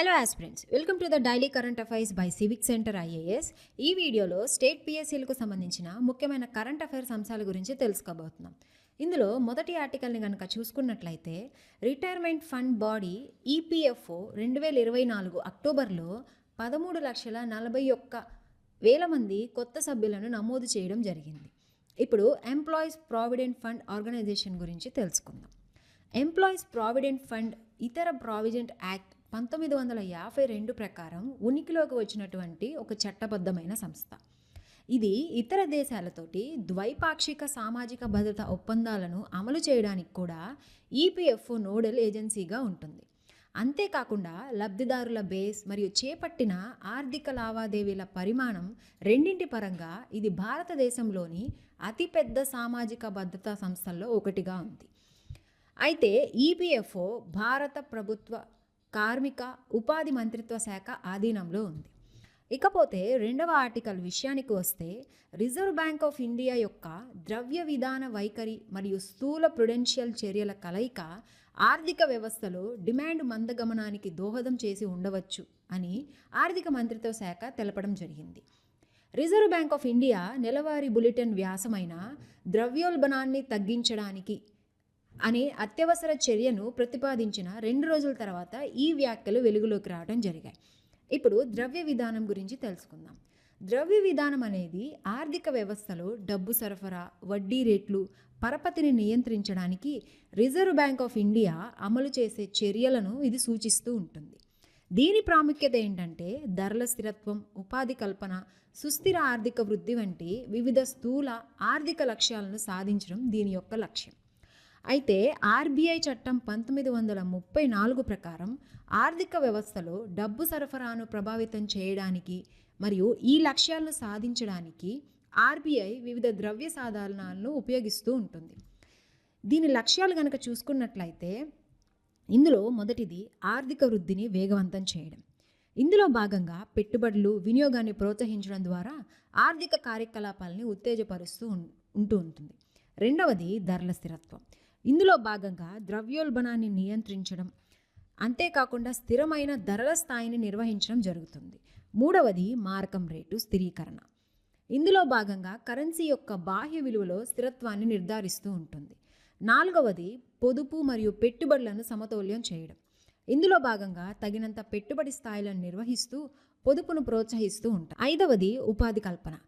Hello aspirants welcome to the daily current affairs by civic centre IAS ఈ వీడియోలో state పిఎస్సీలకు సంబంధించిన ముఖ్యమైన current affairs అంశాల గురించి తెలుసుకోబోతున్నాం. ఇందులో మొదటి ఆర్టికల్ని కనుక చూసుకున్నట్లయితే రిటైర్మెంట్ ఫండ్ బాడీ ఈపీఎఫ్ఓ రెండు వేల ఇరవై నాలుగు అక్టోబర్లో పదమూడు లక్షల నలభై ఒక్క వేల మంది కొత్త సభ్యులను నమోదు చేయడం జరిగింది. ఇప్పుడు ఎంప్లాయీస్ ప్రావిడెంట్ ఫండ్ ఆర్గనైజేషన్ గురించి తెలుసుకుందాం. ఎంప్లాయీస్ ప్రావిడెంట్ ఫండ్ ఇతర ప్రావిడెంట్ యాక్ట్ పంతొమ్మిది వందల యాభై రెండు ప్రకారం ఉనికిలోకి వచ్చినటువంటి ఒక చట్టబద్ధమైన సంస్థ. ఇది ఇతర దేశాలతోటి ద్వైపాక్షిక సామాజిక భద్రత ఒప్పందాలను అమలు చేయడానికి కూడా ఈపీఎఫ్ఓ నోడల్ ఏజెన్సీగా ఉంటుంది. అంతేకాకుండా లబ్ధిదారుల బేస్ మరియు చేపట్టిన ఆర్థిక లావాదేవీల పరిమాణం రెండింటి పరంగా ఇది భారతదేశంలోని అతిపెద్ద సామాజిక భద్రతా సంస్థల్లో ఒకటిగా ఉంది. అయితే ఈపీఎఫ్ఓ భారత ప్రభుత్వ కార్మిక ఉపాధి మంత్రిత్వ శాఖ ఆధీనంలో ఉంది. ఇకపోతే రెండవ ఆర్టికల్ విషయానికి వస్తే రిజర్వ్ బ్యాంక్ ఆఫ్ ఇండియా యొక్క ద్రవ్య విధాన వైఖరి మరియు స్థూల ప్రుడెన్షియల్ చర్యల కలయిక ఆర్థిక వ్యవస్థలో డిమాండ్ మందగమనానికి దోహదం చేసి ఉండవచ్చు అని ఆర్థిక మంత్రిత్వ శాఖ తెలపడం జరిగింది. రిజర్వ్ బ్యాంక్ ఆఫ్ ఇండియా నెలవారీ బులెటిన్ వ్యాసమైన ద్రవ్యోల్బణాన్ని తగ్గించడానికి అనే అత్యవసర చర్యను ప్రతిపాదించిన రెండు రోజుల తర్వాత ఈ వ్యాఖ్యలు వెలుగులోకి రావడం జరిగాయి. ఇప్పుడు ద్రవ్య విధానం గురించి తెలుసుకుందాం. ద్రవ్య విధానం అనేది ఆర్థిక వ్యవస్థలో డబ్బు సరఫరా వడ్డీ రేట్లు పరపతిని నియంత్రించడానికి రిజర్వ్ బ్యాంక్ ఆఫ్ ఇండియా అమలు చేసే చర్యలను ఇది సూచిస్తూ ఉంటుంది. దీని ప్రాముఖ్యత ఏంటంటే ధరల స్థిరత్వం ఉపాధి కల్పన సుస్థిర ఆర్థిక వృద్ధి వంటి వివిధ స్థూల ఆర్థిక లక్ష్యాలను సాధించడం దీని యొక్క లక్ష్యం. అయితే ఆర్బీఐ చట్టం పంతొమ్మిది వందల ముప్పై నాలుగు ప్రకారం ఆర్థిక వ్యవస్థలో డబ్బు సరఫరాను ప్రభావితం చేయడానికి మరియు ఈ లక్ష్యాలను సాధించడానికి ఆర్బీఐ వివిధ ద్రవ్య సాధనాలను ఉపయోగిస్తూ ఉంటుంది. దీని లక్ష్యాలు కనుక చూసుకున్నట్లయితే ఇందులో మొదటిది ఆర్థిక వృద్ధిని వేగవంతం చేయడం. ఇందులో భాగంగా పెట్టుబడులు వినియోగాన్ని ప్రోత్సహించడం ద్వారా ఆర్థిక కార్యకలాపాలని ఉత్తేజపరుస్తూ ఉం- ఉంటూ ఉంటుంది. రెండవది ధరల స్థిరత్వం. ఇందులో భాగంగా ద్రవ్యోల్బణాన్ని నియంత్రించడం అంతేకాకుండా స్థిరమైన ధరల స్థాయిని నిర్వహించడం జరుగుతుంది. మూడవది మారకం రేటు స్థిరీకరణ. ఇందులో భాగంగా కరెన్సీ యొక్క బాహ్య విలువలో స్థిరత్వాన్ని నిర్ధారిస్తూ ఉంటుంది. నాలుగవది పొదుపు మరియు పెట్టుబడులను సమతౌల్యం చేయడం. ఇందులో భాగంగా తగినంత పెట్టుబడి స్థాయిలను నిర్వహిస్తూ పొదుపును ప్రోత్సహిస్తూ ఉంటాం. ఐదవది ఉపాధి కల్పన.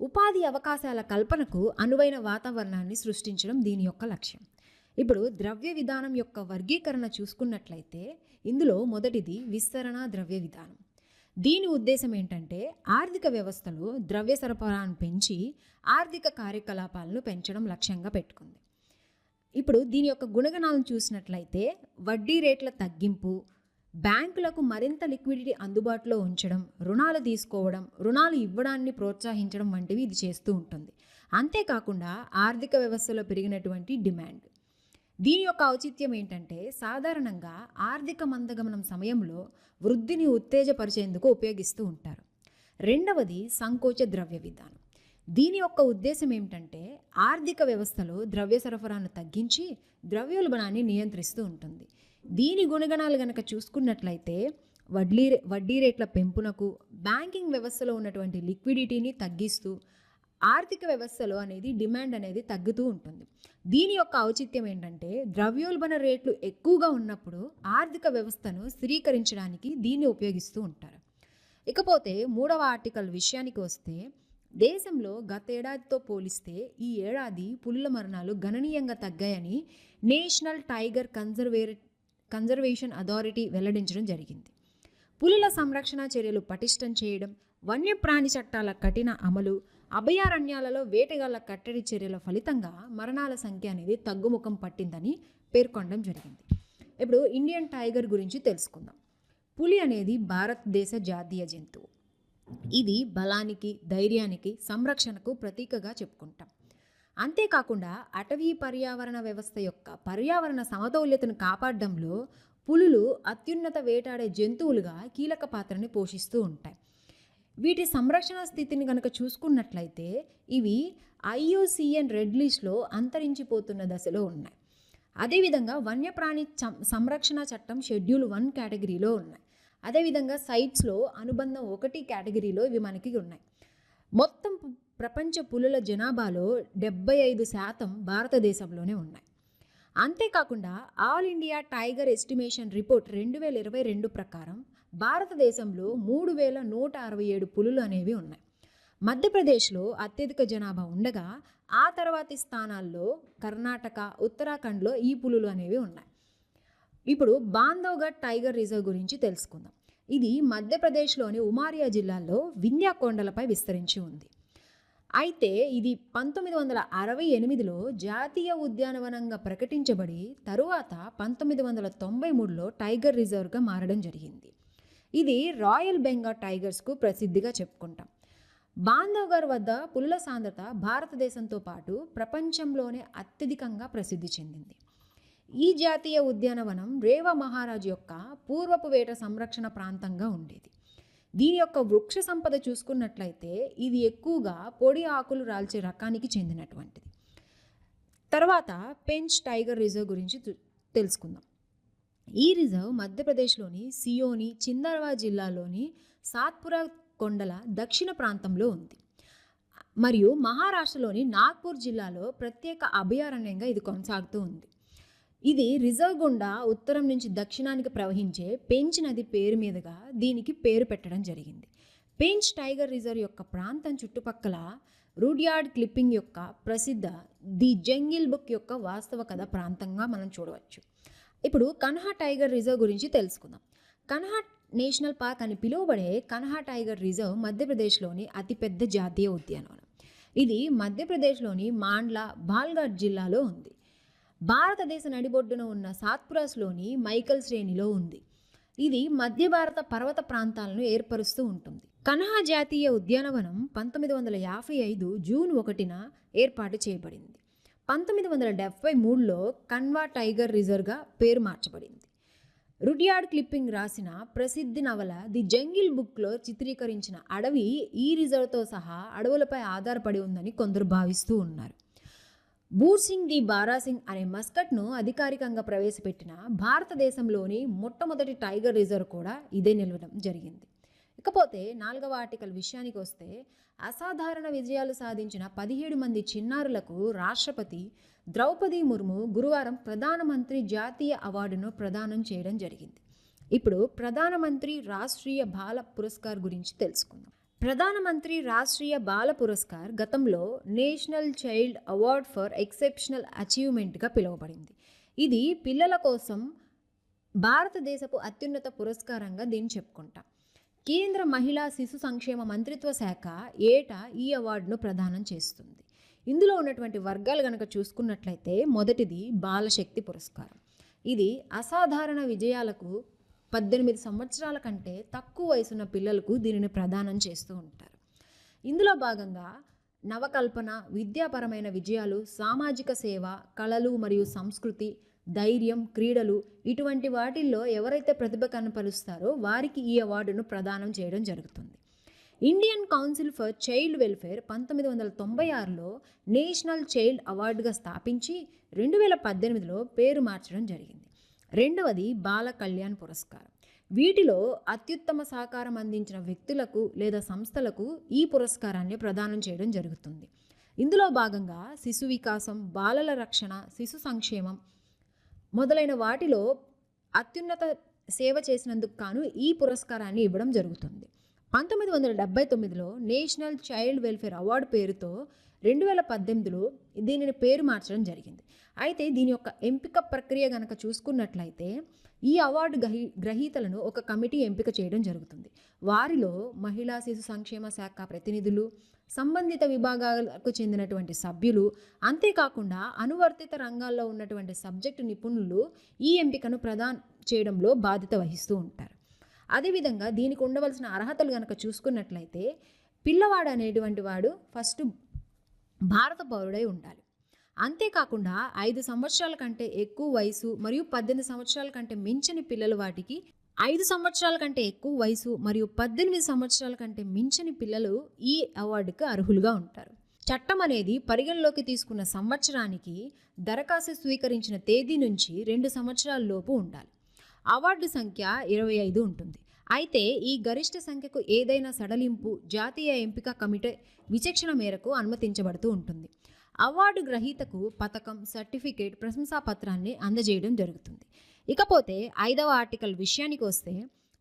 ఉపాధి అవకాశాల కల్పనకు అనువైన వాతావరణాన్ని సృష్టించడం దీని యొక్క లక్ష్యం. ఇప్పుడు ద్రవ్య విధానం యొక్క వర్గీకరణ చూసుకున్నట్లయితే ఇందులో మొదటిది విస్తరణ ద్రవ్య విధానం. దీని ఉద్దేశం ఏంటంటే ఆర్థిక వ్యవస్థలో ద్రవ్య సరఫరాను పెంచి ఆర్థిక కార్యకలాపాలను పెంచడం లక్ష్యంగా పెట్టుకుంది. ఇప్పుడు దీని యొక్క గుణగణాలను చూసినట్లయితే వడ్డీ రేట్ల తగ్గింపు బ్యాంకులకు మరింత లిక్విడిటీ అందుబాటులో ఉంచడం రుణాలు తీసుకోవడం రుణాలు ఇవ్వడాన్ని ప్రోత్సహించడం వంటివి ఇది చేస్తూ ఉంటుంది. అంతేకాకుండా ఆర్థిక వ్యవస్థలో పెరిగినటువంటి డిమాండ్. దీని యొక్క ఔచిత్యం ఏంటంటే సాధారణంగా ఆర్థిక మందగమనం సమయంలో వృద్ధిని ఉత్తేజపరిచేందుకు ఉపయోగిస్తూ ఉంటారు. రెండవది సంకోచ ద్రవ్య విధానం. దీని యొక్క ఉద్దేశం ఏమిటంటే ఆర్థిక వ్యవస్థలో ద్రవ్య సరఫరాను తగ్గించి ద్రవ్యోల్బణాన్ని నియంత్రిస్తూ ఉంటుంది. దీని గుణగణాలు గనక చూసుకున్నట్లయితే వడ్డీ వడ్డీ రేట్ల పెంపునకు బ్యాంకింగ్ వ్యవస్థలో ఉన్నటువంటి లిక్విడిటీని తగ్గిస్తూ ఆర్థిక వ్యవస్థలో అనేది డిమాండ్ అనేది తగ్గుతూ ఉంటుంది. దీని యొక్క ఔచిత్యం ఏంటంటే ద్రవ్యోల్బణ రేట్లు ఎక్కువగా ఉన్నప్పుడు ఆర్థిక వ్యవస్థను స్థిరీకరించడానికి దీన్ని ఉపయోగిస్తూ ఉంటారు. ఇకపోతే మూడవ ఆర్టికల్ విషయానికి వస్తే దేశంలో గతేడాదితో పోలిస్తే ఈ ఏడాది పులుల మరణాలు గణనీయంగా తగ్గాయని national tiger conserve conservation authority వెల్లడించడం జరిగింది. పులుల సంరక్షణ చర్యలు పటిష్టం చేయడం వన్యప్రాణి చట్టాల కఠిన అమలు అభయారణ్యాలలో వేటగాళ్ళ కట్టడి చర్యల ఫలితంగా మరణాల సంఖ్య అనేది తగ్గుముఖం పట్టిందని పేర్కొనడం జరిగింది. ఇప్పుడు ఇండియన్ టైగర్ గురించి తెలుసుకుందాం. పులి అనేది భారతదేశ జాతీయ జంతువు ఇది బలానికి ధైర్యానికి సంరక్షణకు ప్రతీకగా చెప్పుకుంటాం. అంతేకాకుండా అటవీ పర్యావరణ వ్యవస్థ యొక్క పర్యావరణ సమతౌల్యతను కాపాడడంలో పులులు అత్యున్నత వేటాడే జంతువులుగా కీలక పాత్రని పోషిస్తూ ఉంటాయి. వీటి సంరక్షణ స్థితిని కనుక చూసుకున్నట్లయితే ఇవి ఐయుసిఎన్ రెడ్ లిస్ట్లో అంతరించిపోతున్న దశలో ఉన్నాయి. అదేవిధంగా వన్యప్రాణి చం- సంరక్షణ చట్టం షెడ్యూల్ వన్ కేటగిరీలో ఉన్నాయి. అదేవిధంగా సైట్స్లో అనుబంధం ఒకటి కేటగిరీలో ఇవి మనకి ఉన్నాయి. మొత్తం ప్రపంచ పులుల జనాభాలో డెబ్బై ఐదు శాతం భారతదేశంలోనే ఉన్నాయి. అంతేకాకుండా all India tiger estimation report రెండు వేల ఇరవై రెండు ప్రకారం భారతదేశంలో మూడు వేల నూట అరవై ఏడు పులులు అనేవి ఉన్నాయి. మధ్యప్రదేశ్లో అత్యధిక జనాభా ఉండగా ఆ తర్వాతి స్థానాల్లో కర్ణాటక ఉత్తరాఖండ్లో ఈ పులులు అనేవి ఉన్నాయి. ఇప్పుడు బాంధవ్గఢ్ టైగర్ రిజర్వ్ గురించి తెలుసుకుందాం. ఇది మధ్యప్రదేశ్లోని ఉమారియా జిల్లాలో వింధ్యా కొండలపై విస్తరించి ఉంది. అయితే ఇది పంతొమ్మిది వందల అరవై ఎనిమిదిలో జాతీయ ఉద్యానవనంగా ప్రకటించబడి తరువాత పంతొమ్మిది వందల తొంభై మూడులో టైగర్ రిజర్వ్గా మారడం జరిగింది. ఇది రాయల్ బెంగాల్ టైగర్స్కు ప్రసిద్ధిగా చెప్పుకుంటాం. బాంధవ్గర్ వద్ద పుల్ల సాంద్రత భారతదేశంతో పాటు ప్రపంచంలోనే అత్యధికంగా ప్రసిద్ధి చెందింది. ఈ జాతీయ ఉద్యానవనం రేవ మహారాజు యొక్క పూర్వపు వేట సంరక్షణ ప్రాంతంగా ఉండేది. దీని యొక్క వృక్ష సంపద చూసుకున్నట్లయితే ఇది ఎక్కువగా పొడి ఆకులు రాల్చే రకానికి చెందినటువంటిది. తర్వాత పెంచ్ టైగర్ రిజర్వ్ గురించి తెలుసుకుందాం. ఈ రిజర్వ్ మధ్యప్రదేశ్లోని సియోని చిందర్వా జిల్లాలోని సాత్పురా కొండల దక్షిణ ప్రాంతంలో ఉంది. మరియు మహారాష్ట్రలోని నాగ్పూర్ జిల్లాలో ప్రత్యేక అభయారణ్యంగా ఇది కొనసాగుతూ ఉంది. ఇది రిజర్వ్ గుండా ఉత్తరం నుంచి దక్షిణానికి ప్రవహించే పెంచ్ నది పేరు మీదుగా దీనికి పేరు పెట్టడం జరిగింది. పెంచ్ టైగర్ రిజర్వ్ యొక్క ప్రాంతం చుట్టుపక్కల రూడ్యార్డ్ క్లిప్పింగ్ యొక్క ప్రసిద్ధ ది జంగిల్ బుక్ యొక్క వాస్తవ కథ ప్రాంతంగా మనం చూడవచ్చు. ఇప్పుడు కన్హా టైగర్ రిజర్వ్ గురించి తెలుసుకుందాం. కన్హా నేషనల్ పార్క్ అని పిలువబడే కన్హా టైగర్ రిజర్వ్ మధ్యప్రదేశ్లోని అతిపెద్ద జాతీయ ఉద్యానవనం. ఇది మధ్యప్రదేశ్లోని మాండ్లా బాల్ఘాట్ జిల్లాలో ఉంది. భారతదేశ నడిబొడ్డున ఉన్న సాత్పురాస్లోని మైకల్ శ్రేణిలో ఉంది. ఇది మధ్య భారత పర్వత ప్రాంతాలను ఏర్పరుస్తూ ఉంటుంది. కన్హా జాతీయ ఉద్యానవనం పంతొమ్మిది వందల యాభై ఐదు జూన్ ఒకటిన ఏర్పాటు చేయబడింది. పంతొమ్మిది వందల డెబ్బై మూడులో కన్వా టైగర్ రిజర్వ్గా పేరు మార్చబడింది. రుడియార్డ్ క్లిప్పింగ్ రాసిన ప్రసిద్ధి నవల ది జంగిల్ బుక్లో చిత్రీకరించిన అడవి ఈ రిజర్వ్తో సహా అడవులపై ఆధారపడి ఉందని కొందరు భావిస్తూ ఉన్నారు. బూర్సింగ్ ది బారాసింగ్ అనే మస్కట్ను అధికారికంగా ప్రవేశపెట్టిన భారతదేశంలోని మొట్టమొదటి టైగర్ రిజర్వ్ కూడా ఇదే నిలవడం జరిగింది. ఇకపోతే నాలుగవ ఆర్టికల్ విషయానికి వస్తే అసాధారణ విజయాలు సాధించిన పదిహేడు మంది చిన్నారులకు రాష్ట్రపతి ద్రౌపది ముర్ము గురువారం ప్రధానమంత్రి జాతీయ అవార్డును ప్రదానం చేయడం జరిగింది. ఇప్పుడు ప్రధానమంత్రి రాష్ట్రీయ బాల పురస్కార్ గురించి తెలుసుకుందాం. ప్రధానమంత్రి రాష్ట్రీయ బాల పురస్కార్ గతంలో national child award for exceptional అచీవ్మెంట్గా పిలువబడింది. ఇది పిల్లల కోసం భారతదేశపు అత్యున్నత పురస్కారంగా దీన్ని చెప్పుకుంటాం. కేంద్ర మహిళా శిశు సంక్షేమ మంత్రిత్వ శాఖ ఏటా ఈ అవార్డును ప్రదానం చేస్తుంది. ఇందులో ఉన్నటువంటి వర్గాలు కనుక చూసుకున్నట్లయితే మొదటిది బాలశక్తి పురస్కారం. ఇది అసాధారణ విజయాలకు పద్దెనిమిది సంవత్సరాల కంటే తక్కువ వయసున్న పిల్లలకు దీనిని ప్రదానం చేస్తూ ఉంటారు. ఇందులో భాగంగా నవకల్పన విద్యాపరమైన విజయాలు సామాజిక సేవ కళలు మరియు సంస్కృతి ధైర్యం క్రీడలు ఇటువంటి వాటిల్లో ఎవరైతే ప్రతిభ కనపరుస్తారో వారికి ఈ అవార్డును ప్రదానం చేయడం జరుగుతుంది. Indian council for child welfare పంతొమ్మిది వందల తొంభై ఆరులో నేషనల్ చైల్డ్ అవార్డుగా స్థాపించి రెండు వేల పద్దెనిమిదిలో పేరు మార్చడం జరిగింది. రెండవది బాల కళ్యాణ్ పురస్కారం. వీటిలో అత్యుత్తమ సహకారం అందించిన వ్యక్తులకు లేదా సంస్థలకు ఈ పురస్కారాన్ని ప్రదానం చేయడం జరుగుతుంది. ఇందులో భాగంగా శిశు వికాసం బాలల రక్షణ శిశు సంక్షేమం మొదలైన వాటిలో అత్యున్నత సేవ చేసినందుకు కాను ఈ పురస్కారాన్ని ఇవ్వడం జరుగుతుంది. పంతొమ్మిది వందల డెబ్బై తొమ్మిదిలో నేషనల్ చైల్డ్ వెల్ఫేర్ అవార్డు పేరుతో రెండు వేల పద్దెనిమిదిలో దీనిని పేరు మార్చడం జరిగింది. అయితే దీని యొక్క ఎంపిక ప్రక్రియ కనుక చూసుకున్నట్లయితే ఈ అవార్డు గ్రహీ గ్రహీతలను ఒక కమిటీ ఎంపిక చేయడం జరుగుతుంది. వారిలో మహిళా శిశు సంక్షేమ శాఖ ప్రతినిధులు సంబంధిత విభాగాలకు చెందినటువంటి సభ్యులు అంతేకాకుండా అనువర్తిత రంగాల్లో ఉన్నటువంటి సబ్జెక్టు నిపుణులు ఈ ఎంపికను ప్రదాన్ చేయడంలో బాధ్యత వహిస్తూ ఉంటారు. అదేవిధంగా దీనికి ఉండవలసిన అర్హతలు కనుక చూసుకున్నట్లయితే పిల్లవాడు అనేటువంటి వాడు ఫస్ట్ భారత పౌరుడై ఉండాలి. అంతేకాకుండా ఐదు సంవత్సరాల కంటే ఎక్కువ వయసు మరియు పద్దెనిమిది సంవత్సరాల కంటే మించని పిల్లలు వాటికి ఐదు సంవత్సరాల కంటే ఎక్కువ వయసు మరియు పద్దెనిమిది సంవత్సరాల కంటే మించని పిల్లలు ఈ అవార్డుకు అర్హులుగా ఉంటారు. చట్టం అనేది పరిగణలోకి తీసుకున్న సంవత్సరానికి దరఖాస్తు స్వీకరించిన తేదీ నుంచి రెండు సంవత్సరాల లోపు ఉండాలి. అవార్డు సంఖ్య ఇరవై ఐదు ఉంటుంది. అయితే ఈ గరిష్ట సంఖ్యకు ఏదైనా సడలింపు జాతీయ ఎంపిక కమిటీ విచక్షణ మేరకు అనుమతించబడుతూ ఉంటుంది. అవార్డు గ్రహీతకు పథకం సర్టిఫికేట్ ప్రశంసా పత్రాన్ని అందజేయడం జరుగుతుంది. ఇకపోతే ఐదవ ఆర్టికల్ విషయానికి వస్తే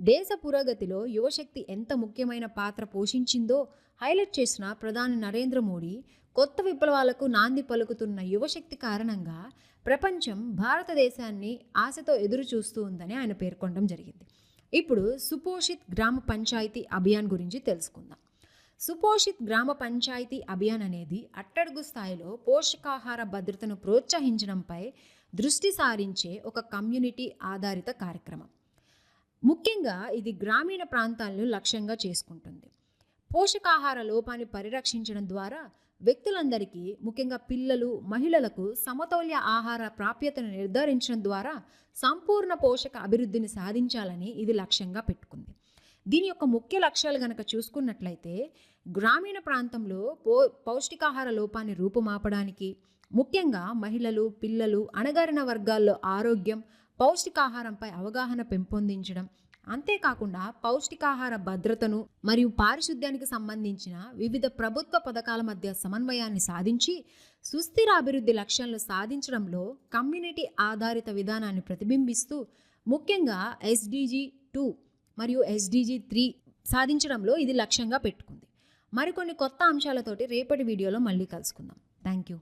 దేశ పురోగతిలో యువశక్తి ఎంత ముఖ్యమైన పాత్ర పోషించిందో హైలైట్ చేసిన ప్రధాని నరేంద్ర మోడీ కొత్త విప్లవాలకు నాంది పలుకుతున్న యువశక్తి కారణంగా ప్రపంచం భారతదేశాన్ని ఆశతో ఎదురు చూస్తూ ఉందని ఆయన పేర్కొనడం జరిగింది. ఇప్పుడు సుపోషిత్ గ్రామ పంచాయతీ అభియాన్ గురించి తెలుసుకుందాం. సుపోషిత్ గ్రామ పంచాయతీ అభియాన్ అనేది అట్టడుగు స్థాయిలో పోషకాహార భద్రతను ప్రోత్సహించడంపై దృష్టి సారించే ఒక కమ్యూనిటీ ఆధారిత కార్యక్రమం. ముఖ్యంగా ఇది గ్రామీణ ప్రాంతాలను లక్ష్యంగా చేసుకుంటుంది. పోషకాహార లోపాన్ని పరిరక్షించడం ద్వారా వ్యక్తులందరికీ ముఖ్యంగా పిల్లలు మహిళలకు సమతౌల్య ఆహార ప్రాప్యతను నిర్ధారించడం ద్వారా సంపూర్ణ పోషక అభివృద్ధిని సాధించాలని ఇది లక్ష్యంగా పెట్టుకుంది. దీని యొక్క ముఖ్య లక్ష్యాలు గనక చూసుకున్నట్లయితే గ్రామీణ ప్రాంతంలో పో పౌష్టికాహార లోపాన్ని రూపుమాపడానికి ముఖ్యంగా మహిళలు పిల్లలు అణగారిన వర్గాల్లో ఆరోగ్యం పౌష్టికాహారంపై అవగాహన పెంపొందించడం అంతేకాకుండా పౌష్టికాహార భద్రతను మరియు పారిశుద్ధ్యానికి సంబంధించిన వివిధ ప్రభుత్వ పథకాల మధ్య సమన్వయాన్ని సాధించి సుస్థిర అభివృద్ధి లక్ష్యాలను సాధించడంలో కమ్యూనిటీ ఆధారిత విధానాన్ని ప్రతిబింబిస్తూ ముఖ్యంగా ఎస్డిజి టూ మరియు ఎస్డిజి త్రీ సాధించడంలో ఇది లక్ష్యంగా పెట్టుకుంది. మరికొన్ని కొత్త అంశాలతోటి రేపటి వీడియోలో మళ్ళీ కలుసుకుందాం. Thank you